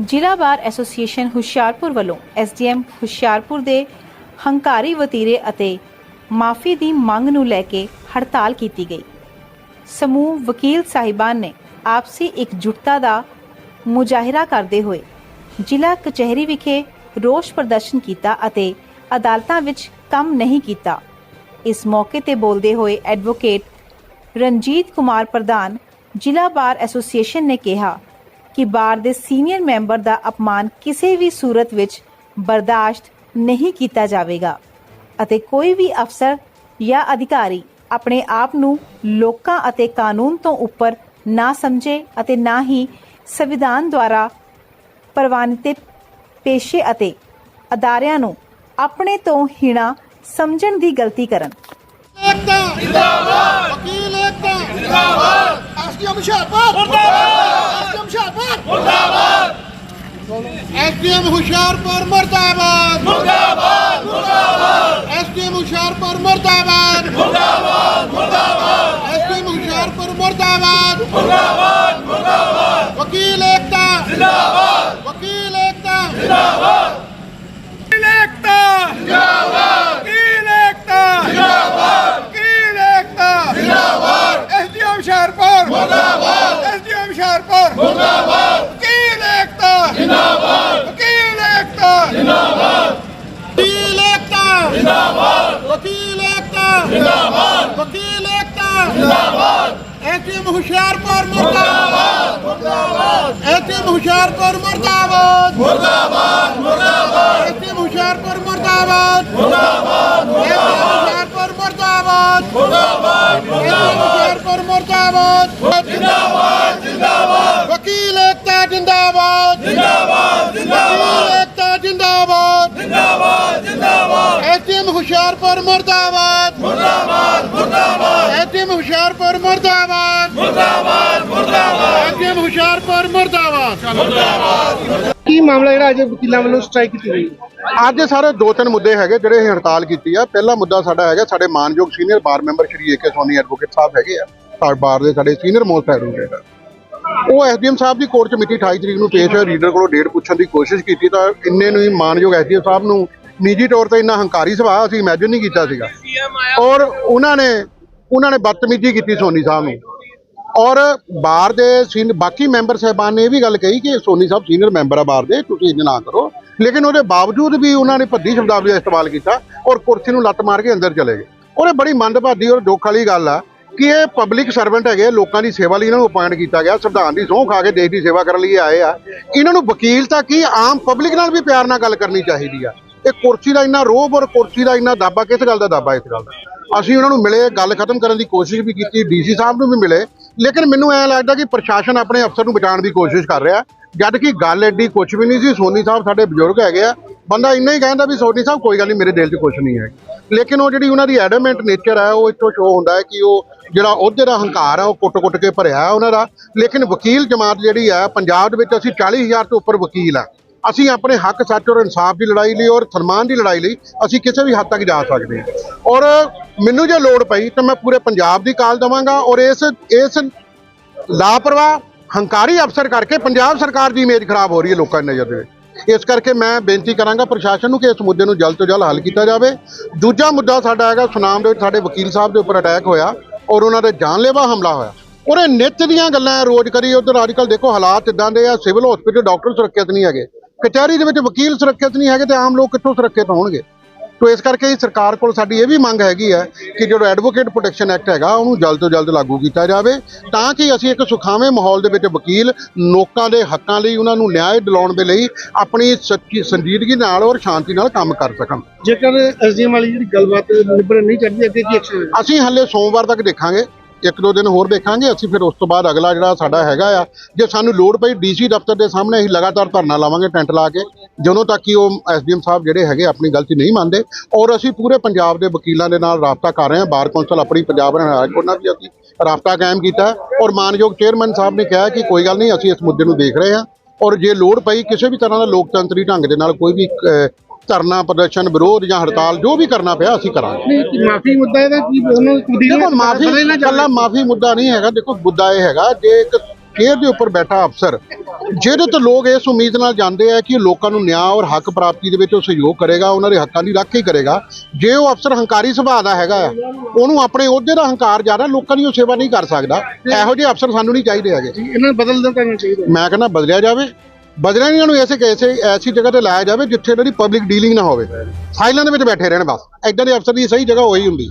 ਜ਼ਿਲ੍ਹਾ bar association Hoshiarpur ਵੱਲੋਂ SDM Hoshiarpur ਦੇ ਹੰਕਾਰੀ ਵਤੀਰੇ ਅਤੇ ਮਾਫੀ ਦੀ ਮੰਗ ਨੂੰ ਲੈ ਕੇ ਹੜਤਾਲ ਕੀਤੀ ਗਈ। ਸਮੂਹ ਵਕੀਲ ਸਾਹਿਬਾਨ ਨੇ ਆਪਸੀ ਇਕਜੁੱਟਤਾ ਦਾ ਮੁਜ਼ਾਹਿਰਾ ਕਰਦੇ ਹੋਏ ਜ਼ਿਲ੍ਹਾ ਕਚਹਿਰੀ ਵਿਖੇ ਰੋਸ ਪ੍ਰਦਰਸ਼ਨ ਕੀਤਾ ਅਤੇ ਅਦਾਲਤਾਂ ਵਿੱਚ ਕੰਮ ਨਹੀਂ ਕੀਤਾ। ਇਸ ਮੌਕੇ ਤੇ ਬੋਲਦੇ ਹੋਏ ਐਡਵੋਕੇਟ ਰਣਜੀਤ ਕੁਮਾਰ ਪ੍ਰਧਾਨ ਜ਼ਿਲ੍ਹਾ ਬਾਰ ਐਸੋਸੀਏਸ਼ਨ ਨੇ ਕਿਹਾ ਕਿ ਬਾਰ ਦੇ ਸੀਨੀਅਰ ਮੈਂਬਰ ਦਾ ਅਪਮਾਨ ਕਿਸੇ ਵੀ ਸੂਰਤ ਵਿੱਚ ਬਰਦਾਸ਼ਤ ਨਹੀਂ ਕੀਤਾ ਜਾਵੇਗਾ ਅਤੇ ਕੋਈ ਵੀ ਅਫਸਰ ਜਾਂ ਅਧਿਕਾਰੀ ਆਪਣੇ ਆਪ ਨੂੰ ਲੋਕਾਂ ਅਤੇ ਕਾਨੂੰਨ ਤੋਂ ਉੱਪਰ ਨਾ ਸਮਝੇ ਅਤੇ ਨਾ ਹੀ ਸੰਵਿਧਾਨ ਦੁਆਰਾ ਪ੍ਰਵਾਨਿਤ ਪੇਸ਼ੇ ਅਤੇ ਅਦਾਰਿਆਂ ਨੂੰ ਆਪਣੇ ਤੋਂ ਹੀਣਾ ਸਮਝਣ ਦੀ ਗਲਤੀ ਕਰਨ। ਜਿੰਦਾਬਾਦ! ਵਕੀਲ ਏਕਤਾ ਜਿੰਦਾਬਾਦ! ਐਸਡੀਐਮ ਹੁਸ਼ਿਆਰਪੁਰ। ਮੁਰਦਾਬਾਦ! ਐਸਡੀਐਮ ਹੁਸ਼ਿਆਰਪੁਰ। ਮੁਰਦਾਬਾਦ! ਮੁਰਦਾਬਾਦ। ਮੁਰਦਾਬਾਦ! ਐਸਡੀਐਮ ਹੁਸ਼ਿਆਰਪੁਰ ਮੁਰਦਾਬਾਦ। ਮੁਰਦਾਬਾਦ! ਮੁਰਦਾਬਾਦ! ਐਸਡੀਐਮ ਹੁਸ਼ਿਆਰਪੁਰ ਮੁਰਦਾਬਾਦ ਮੁਰਦਾਬਾਦ। ਮੁਰਦਾਬਾਦ ਵਕੀਲ ਏਕਤਾ ਜਿੰਦਾਬਾਦ ਵਕੀਲ ਏਕਤਾ ਵਕੀਲ ਏਕਤਾ ਜਿੰਦਾਬਾਦ ਵਕੀਲ ਏਕਤਾ ਜਿੰਦਾਬਾਦ ਵਕੀਲ ਏਕਤਾ ਜਿੰਦਾਬਾਦ ਐਸਡੀਐਮ ਹੁਸ਼ਿਆਰਪੁਰ ਮੁਰਦਾਬਾਦ ਐਸਡੀਐਮ ਹੁਸ਼ਿਆਰਪੁਰ ਮੁਰਦਾਬਾਦ ਵਕੀਲ ਏਕਤਾ ਜਿੰਦਾਬਾਦ ਵਕੀਲ ਏਕਤਾ ਵਕੀਲ ਏਕਤਾ ਜਿੰਦਾਬਾਦ ਵਕੀਲ ਏਕਤਾ ਜਿੰਦਾਬਾਦ ਵਕੀਲ ਏਕਤਾ ਜਿੰਦਾਬਾਦ ਐਸਟੀਐਮ ਹੁਸ਼ਿਆਰਪੁਰ ਮੁਰਦਾਬਾਦ। ਮੁਰਦਾਬਾਦ ਐਸਟੀਐਮ ਹੁਸ਼ਿਆਰਪੁਰ ਮੁਰਦਾਬਾਦ। ਮੁਰਦਾਬਾਦ ਮੁਰਦਾਬਾਦ ਐਸਟੀਐਮ ਹੁਸ਼ਿਆਰਪੁਰ ਮੁਰਦਾਬਾਦ। ਮੁਰਦਾਬਾਦ ਹੁਸ਼ਿਆਰਪੁਰ ਮੁਰਦਾਬਾਦ। ਮੁਰਦਾਬਾਦ ਹੁਸ਼ਿਆਰਪੁਰ ਮੁਰਦਾਬਾਦ। ਜਿੰਦਾਬਾਦ ਜਿੰਦਾਬਾਦ ਵਕੀਲ ਏਕਤਾ ਜਿੰਦਾਬਾਦ। ਜਿੰਦਾਬਾਦ ਜਿੰਦਾਬਾਦ। ਏਕਤਾ ਜਿੰਦਾਬਾਦ। ਹੁਸ਼ਿਆਰਪੁਰ ਮੁਰਦਾਬਾਦ। ਮੁਰਦਾਬਾਦ ਮੁਰਦਾਬਾਦ। ਐਸਟੀਐਮ ਹੁਸ਼ਿਆਰਪੁਰ ਮੁਰਦਾਬਾਦ। ਮੁਰਦਾਬਾਦ ਮੁਰਦਾਬਾਦ। ਐਸਟੀਐਮ ਹੁਸ਼ਿਆਰਪੁਰ ਮੁਰਦਾਬਾਦ। ਕੀ ਮਾਮਲਾ ਜਿਹੜਾ ਅੱਜ ਵਕੀਲਾਂ ਵੱਲੋਂ ਸਟ੍ਰਾਈਕ ਕੀਤੀ ਗਈ? ਅੱਜ ਸਾਰੇ ਦੋ ਤਿੰਨ ਮੁੱਦੇ ਹੈਗੇ ਜਿਹੜੇ ਅਸੀਂ ਹੜਤਾਲ ਕੀਤੀ ਆ। ਪਹਿਲਾ ਮੁੱਦਾ ਸਾਡਾ ਹੈਗਾ ਸਾਡੇ ਮਾਨਯੋਗ senior bar member Shri AK Soni advocate ਸਾਹਿਬ ਹੈਗੇ ਆ। ਸਾਡੇ ਬਾਰ ਦੇ ਸਾਡੇ ਸੀਨੀਅਰ ਮੋਸਟ ਐਡਵੋਕੇਟ ਆ। ਉਹ ਐਸਡੀਐਮ ਸਾਹਿਬ ਦੀ ਕੋਰਟ ਚ ਮਿਤੀ 28 ਤਰੀਕ ਨੂੰ ਪੇਸ਼ ਹੋਏ ਰੀਡਰ ਕੋਲੋਂ ਡੇਟ ਪੁੱਛਣ ਦੀ ਕੋਸ਼ਿਸ਼ ਕੀਤੀ ਤਾਂ ਇੰਨੇ ਨੂੰ ਹੀ ਮਾਨਯੋਗ ਐਸਡੀਐਮ ਸਾਹਿਬ ਨੂੰ ਨਿੱਜੀ ਤੌਰ ਤੇ ਇੰਨਾ ਹੰਕਾਰੀ ਸੁਭਾਅ ਅਸੀਂ ਇਮੇਜਿਨ ਨਹੀਂ ਕੀਤਾ ਸੀਗਾ। ਔਰ ਉਹਨਾਂ ਨੇ ਉਹਨਾਂ ਨੇ ਬਦਤਮੀਜ਼ੀ ਕੀਤੀ ਸੋਨੀ ਸਾਹਿਬ ਨੂੰ। ਔਰ ਬਾਹਰ ਦੇ ਸੀਨ ਬਾਕੀ ਮੈਂਬਰ ਸਾਹਿਬਾਨ ਨੇ ਇਹ ਵੀ ਗੱਲ ਕਹੀ ਕਿ ਸੋਨੀ ਸਾਹਿਬ ਸੀਨੀਅਰ ਮੈਂਬਰ ਆ ਬਾਹਰ ਦੇ, ਤੁਸੀਂ ਇੰਜ ਨਾ ਕਰੋ। ਲੇਕਿਨ ਉਹਦੇ ਬਾਵਜੂਦ ਵੀ ਉਹਨਾਂ ਨੇ ਭੱਦੀ ਸ਼ਬਦਾਵਲੀ ਦਾ ਇਸਤੇਮਾਲ ਕੀਤਾ ਔਰ ਕੁਰਸੀ ਨੂੰ ਲੱਤ ਮਾਰ ਕੇ ਅੰਦਰ ਚਲੇ ਗਏ। ਔਰ ਇਹ ਬੜੀ ਮੰਦਭਾਗੀ ਔਰ ਦੁੱਖ ਵਾਲੀ ਗੱਲ ਆ ਕਿ ਇਹ ਪਬਲਿਕ ਸਰਵੈਂਟ ਹੈਗੇ, ਲੋਕਾਂ ਦੀ ਸੇਵਾ ਲਈ ਇਹਨਾਂ ਨੂੰ ਅਪਾਇੰਟ ਕੀਤਾ ਗਿਆ, ਸੰਵਿਧਾਨ ਦੀ ਸਹੁੰ ਖਾ ਕੇ ਦੇਸ਼ ਦੀ ਸੇਵਾ ਕਰਨ ਲਈ ਆਏ ਆ। ਇਹਨਾਂ ਨੂੰ ਵਕੀਲ ਤਾਂ ਕੀ ਆਮ ਪਬਲਿਕ ਨਾਲ ਵੀ ਪਿਆਰ ਨਾਲ ਗੱਲ ਕਰਨੀ ਚਾਹੀਦੀ ਆ? ਇਹ ਕੁਰਸੀ ਦਾ ਇੰਨਾ ਰੋਬ ਔਰ ਕੁਰਸੀ ਦਾ ਇੰਨਾ ਦਾਬਾ, ਕਿਸ ਗੱਲ ਦਾ ਦਾਬਾ ਇਸ ਗੱਲ ਦਾ? ਅਸੀਂ ਉਹਨਾਂ ਨੂੰ ਮਿਲੇ, ਗੱਲ ਖਤਮ ਕਰਨ ਦੀ ਕੋਸ਼ਿਸ਼ ਵੀ ਕੀਤੀ, ਡੀਸੀ ਸਾਹਿਬ ਨੂੰ ਵੀ ਮਿਲੇ, ਲੇਕਿਨ ਮੈਨੂੰ ਐ ਲੱਗਦਾ ਕਿ ਪ੍ਰਸ਼ਾਸਨ ਆਪਣੇ ਅਫਸਰ ਨੂੰ ਬਚਾਉਣ ਦੀ ਕੋਸ਼ਿਸ਼ ਕਰ ਰਿਹਾ। ਜਦ ਕਿ ਗੱਲ ਐਡੀ ਕੁਝ ਵੀ ਨਹੀਂ ਸੀ, ਸੋਨੀ ਸਾਹਿਬ ਸਾਡੇ ਬਜ਼ੁਰਗ ਹੈਗੇ ਆ। ਬੰਦਾ ਇੰਨਾ ਹੀ ਕਹਿੰਦਾ ਵੀ ਸੋਨੀ ਸਾਹਿਬ, ਕੋਈ ਗੱਲ ਨਹੀਂ, ਮੇਰੇ ਦਿਲ 'ਚ ਕੁਝ ਨਹੀਂ ਹੈ। ਲੇਕਿਨ ਉਹ ਜਿਹੜੀ ਉਹਨਾਂ ਦੀ ਐਡਮੈਂਟ ਨੇਚਰ ਹੈ, ਉਹ ਇੱਥੋਂ ਸ਼ੋ ਹੁੰਦਾ ਹੈ ਕਿ ਉਹ ਜਿਹੜਾ ਉਹਦੇ ਦਾ ਹੰਕਾਰ ਹੈ ਉਹ ਕੁੱਟ-ਕੁੱਟ ਕੇ ਭਰਿਆ ਉਹਨਾਂ ਦਾ। ਲੇਕਿਨ ਵਕੀਲ ਜਮਾਤ ਜਿਹੜੀ ਹੈ ਪੰਜਾਬ ਦੇ ਵਿੱਚ ਅਸੀਂ 40000 ਤੋਂ ਉੱਪਰ ਵਕੀਲ ਆ। ਅਸੀਂ ਆਪਣੇ ਹੱਕ ਸੱਚ ਔਰ ਇਨਸਾਫ ਦੀ ਲੜਾਈ ਲਈ ਔਰ ਸਨਮਾਨ ਦੀ ਲੜਾਈ ਲਈ ਅਸੀਂ ਕਿਸੇ ਵੀ ਹੱਦ ਤੱਕ ਜਾ ਸਕਦੇ ਹਾਂ। ਔਰ ਮੈਨੂੰ ਜੇ ਲੋੜ ਪਈ ਤਾਂ ਮੈਂ ਪੂਰੇ ਪੰਜਾਬ ਦੀ ਕਾਲ ਦਵਾਂਗਾ ਔਰ ਇਸ ਇਸ ਲਾਪਰਵਾਹ ਹੰਕਾਰੀ ਅਫਸਰ ਕਰਕੇ ਪੰਜਾਬ ਸਰਕਾਰ ਦੀ ਇਮੇਜ ਖਰਾਬ ਹੋ ਰਹੀ ਹੈ ਲੋਕਾਂ ਦੀ ਨਜ਼ਰ ਦੇ ਵਿੱਚ। ਇਸ ਕਰਕੇ ਮੈਂ ਬੇਨਤੀ ਕਰਾਂਗਾ ਪ੍ਰਸ਼ਾਸਨ ਨੂੰ ਕਿ ਇਸ ਮੁੱਦੇ ਨੂੰ ਜਲਦ ਤੋਂ ਜਲਦ ਹੱਲ ਕੀਤਾ ਜਾਵੇ। ਦੂਜਾ ਮੁੱਦਾ ਸਾਡਾ ਹੈਗਾ ਸੁਨਾਮ ਦੇ ਵਿੱਚ ਸਾਡੇ ਵਕੀਲ ਸਾਹਿਬ ਦੇ ਉੱਪਰ ਅਟੈਕ ਹੋਇਆ ਔਰ ਉਹਨਾਂ ਦੇ ਜਾਨਲੇਵਾ ਹਮਲਾ ਹੋਇਆ। ਔਰ ਇਹ ਨਿੱਤ ਦੀਆਂ ਗੱਲਾਂ ਹੈ, ਰੋਜ਼ ਕਰੀ ਉਧਰ ਅੱਜਕੱਲ ਦੇਖੋ ਹਾਲਾਤ ਇਦਾਂ ਦੇ ਆ ਸਿਵਲ ਹਸਪੀਟਲ ਡਾਕਟਰ ਸੁਰੱਖਿਅਤ ਨਹੀਂ ਹੈਗੇ। ਕਚਹਿਰੀ ਦੇ ਵਿੱਚ ਵਕੀਲ ਸੁਰੱਖਿਅਤ ਨਹੀਂ ਹੈਗੇ ਤੇ ਆਮ ਲੋਕ ਕਿੱਥੋਂ ਸੁਰੱਖਿਅਤ ਹੋਣਗੇ? ਤੋ ਇਸ ਕਰਕੇ ਸਰਕਾਰ ਕੋਲ ਸਾਡੀ ਇਹ ਵੀ ਮੰਗ ਹੈਗੀ ਹੈ ਕਿ ਜਿਹੜਾ ਐਡਵੋਕੇਟ ਪ੍ਰੋਟੈਕਸ਼ਨ ਐਕਟ ਹੈਗਾ ਉਹਨੂੰ ਜਲਦ ਤੋਂ ਜਲਦ ਲਾਗੂ ਕੀਤਾ ਜਾਵੇ ਤਾਂ ਕਿ ਅਸੀਂ ਇੱਕ ਸੁਖਾਵੇਂ ਮਾਹੌਲ ਦੇ ਵਿੱਚ ਵਕੀਲ ਲੋਕਾਂ ਦੇ ਹੱਕਾਂ ਲਈ ਉਹਨਾਂ ਨੂੰ ਨਿਆਂ ਦਿਲਾਉਣ ਦੇ ਲਈ ਆਪਣੀ ਸੱਚੀ ਸੰਜੀਦਗੀ ਨਾਲ ਔਰ ਸ਼ਾਂਤੀ ਨਾਲ ਕੰਮ ਕਰ ਸਕਣ। ਜੇਕਰ ਐਸਡੀਐਮ ਵਾਲੀ ਜਿਹੜੀ ਗੱਲਬਾਤ ਨਿਬੜ ਨਹੀਂ ਕਰਦੀ ਅੱਗੇ ਕੀ ਐਕਸ਼ਨ ਅਸੀਂ ਹੱਲੇ ਸੋਮਵਾਰ ਤੱਕ ਦੇਖਾਂਗੇ। ਇੱਕ ਦੋ ਦਿਨ ਹੋਰ ਦੇਖਾਂਗੇ, ਅਸੀਂ ਫਿਰ ਉਸ ਤੋਂ ਬਾਅਦ ਅਗਲਾ ਜਿਹੜਾ ਸਾਡਾ ਹੈਗਾ ਆ, ਜੇ ਸਾਨੂੰ ਲੋੜ ਪਈ ਡੀਸੀ ਦਫ਼ਤਰ ਦੇ ਸਾਹਮਣੇ ਅਸੀਂ ਲਗਾਤਾਰ ਧਰਨਾ ਲਾਵਾਂਗੇ ਟੈਂਟ ਲਾ ਕੇ, ਜਦੋਂ ਤੱਕ ਕਿ ਉਹ ਐਸਡੀਐਮ ਸਾਹਿਬ ਜਿਹੜੇ ਹੈਗੇ ਆਪਣੀ ਗਲਤੀ ਨਹੀਂ ਮੰਨਦੇ, ਔਰ ਅਸੀਂ ਪੂਰੇ ਪੰਜਾਬ ਦੇ ਵਕੀਲਾਂ ਦੇ ਨਾਲ ਰਾਬਤਾ ਕਰ ਰਹੇ ਹਾਂ, ਬਾਰ ਕੌਂਸਲ ਆਪਣੀ ਪੰਜਾਬ ਹਰਿਆਣਾ ਨਾਲ ਵੀ ਅਸੀਂ ਰਾਬਤਾ ਕਾਇਮ ਕੀਤਾ ਔਰ ਮਾਨਯੋਗ ਚੇਅਰਮੈਨ ਸਾਹਿਬ ਨੇ ਕਿਹਾ ਕਿ ਕੋਈ ਗੱਲ ਨਹੀਂ, ਅਸੀਂ ਇਸ ਮੁੱਦੇ ਨੂੰ ਦੇਖ ਰਹੇ ਹਾਂ, ਔਰ ਜੇ ਲੋੜ ਪਈ ਕਿਸੇ ਵੀ ਤਰ੍ਹਾਂ ਦਾ ਲੋਕਤੰਤਰੀ ਢੰਗ ਦੇ ਨਾਲ ਕੋਈ ਵੀ ਧਰਨਾ ਪ੍ਰਦਰਸ਼ਨ ਵਿਰੋਧ ਜਾਂ ਹੜਤਾਲ ਜੋ ਵੀ ਕਰਨਾ ਪਿਆ ਅਸੀਂ ਕਰਾਂਗੇ। ਨਹੀਂ ਮਾਫੀ ਮੁੱਦਾ ਇਹਦਾ ਕੀ ਉਹਨੂੰ ਦੇਖੋ ਮਾਫੀ ਕੱਲਾ ਮਾਫੀ ਮੁੱਦਾ ਨਹੀਂ ਹੈਗਾ ਦੇਖੋ ਮੁੱਦਾ ਇਹ ਹੈਗਾ ਜੇ ਇੱਕ ਚੇਅਰ ਦੇ ਉੱਪਰ ਬੈਠਾ ਅਫਸਰ ਜਿਹਦੇ ਤੋਂ ਲੋਕ ਇਸ ਉਮੀਦ ਨਾਲ ਜਾਂਦੇ ਆ ਕਿ ਲੋਕਾਂ ਨੂੰ ਨਿਆਂ ਔਰ ਹੱਕ ਪ੍ਰਾਪਤੀ ਦੇ ਵਿੱਚ ਉਹ ਸਹਿਯੋਗ ਕਰੇਗਾ ਉਹਨਾਂ ਦੇ ਹੱਕਾਂ ਦੀ ਰਾਖੀ ਕਰੇਗਾ। ਜੇ ਉਹ ਅਫਸਰ ਹੰਕਾਰੀ ਸੁਭਾਅ ਦਾ ਹੈਗਾ ਉਹਨੂੰ ਆਪਣੇ ਅਹੁਦੇ ਦਾ ਹੰਕਾਰ ਜ਼ਿਆਦਾ ਲੋਕਾਂ ਦੀ ਉਹ ਸੇਵਾ ਨਹੀਂ ਕਰ ਸਕਦਾ। ਇਹੋ ਜਿਹੇ ਅਫਸਰ ਸਾਨੂੰ ਨਹੀਂ ਚਾਹੀਦੇ ਹੈਗੇ। ਇਹਨਾਂ ਨੂੰ ਬਦਲ ਦੇਣਾ ਚਾਹੀਦਾ। ਮੈਂ ਕਹਿੰਦਾ ਬਦਲਿਆ ਜਾਵੇ। ਬਦਲਿਆ ਇਹਨਾਂ ਨੂੰ ਐਸੇ ਐਸੇ ਐਸੀ ਜਗ੍ਹਾ ਤੇ ਲਾਇਆ ਜਾਵੇ ਜਿੱਥੇ ਇਹਨਾਂ ਦੀ ਪਬਲਿਕ ਡੀਲਿੰਗ ਨਾ ਹੋਵੇ। ਫਾਈਲਾਂ ਦੇ ਵਿੱਚ ਬੈਠੇ ਰਹਿਣ ਬਸ। ਐਦਾਂ ਦੇ ਅਫਸਰ ਦੀ ਸਹੀ ਜਗ੍ਹਾ ਉਹੀ ਹੁੰਦੀ।